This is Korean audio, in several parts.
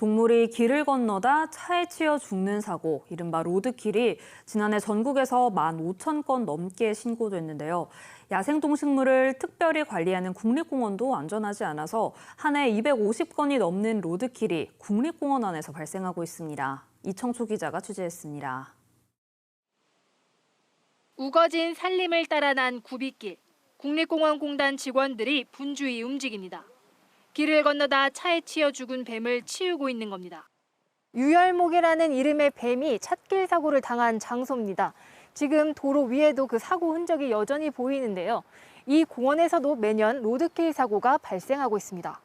동물이 길을 건너다 차에 치여 죽는 사고, 이른바 로드킬이 지난해 전국에서 15,000건 넘게 신고됐는데요. 야생동식물을 특별히 관리하는 국립공원도 안전하지 않아서 한 해 250건이 넘는 로드킬이 국립공원 안에서 발생하고 있습니다. 이청초 기자가 취재했습니다. 우거진 산림을 따라 난 구비길. 국립공원 공단 직원들이 분주히 움직입니다. 길을 건너다 차에 치여 죽은 뱀을 치우고 있는 겁니다. 유혈목이라는 이름의 뱀이 찻길 사고를 당한 장소입니다. 지금 도로 위에도 그 사고 흔적이 여전히 보이는데요. 이 공원에서도 매년 로드킬 사고가 발생하고 있습니다.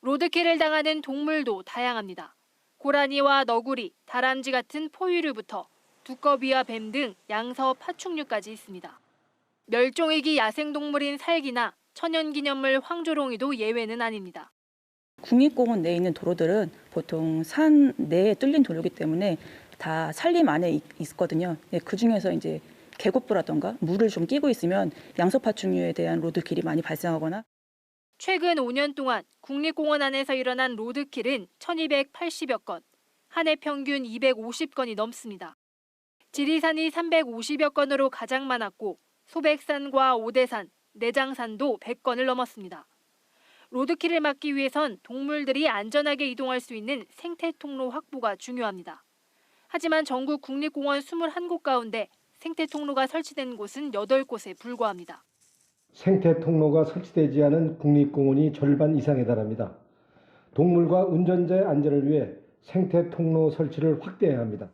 로드킬을 당하는 동물도 다양합니다. 고라니와 너구리, 다람쥐 같은 포유류부터 두꺼비와 뱀 등 양서 파충류까지 있습니다. 멸종위기 야생동물인 살기나 천연기념물 황조롱이도 예외는 아닙니다. 국립공원 내에 있는 도로들은 보통 산 내에 뚫린 도로이기 때문에 다 산림 안에 있- 있거든요. 그 중에서 이제 계곡부라던가 물을 좀 끼고 있으면 양서파충류에 대한 로드킬이 많이 발생하거나 최근 5년 동안 국립공원 안에서 일어난 로드킬은 1280여 건, 한 해 평균 250건이 넘습니다. 지리산이 350여 건으로 가장 많았고 소백산과 오대산, 내장산도 100건을 넘었습니다. 로드킬을 막기 위해선 동물들이 안전하게 이동할 수 있는 생태 통로 확보가 중요합니다. 하지만 전국 국립공원 21곳 가운데 생태 통로가 설치된 곳은 8곳에 불과합니다. 생태 통로가 설치되지 않은 국립공원이 절반 이상에 달합니다. 동물과 운전자의 안전을 위해 생태 통로 설치를 확대해야 합니다.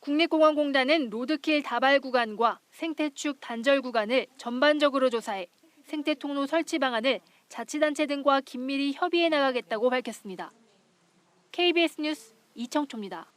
국립공원공단은 로드킬 다발 구간과 생태축 단절 구간을 전반적으로 조사해 생태 통로 설치 방안을 자치단체 등과 긴밀히 협의해 나가겠다고 밝혔습니다. KBS 뉴스 이청초입니다.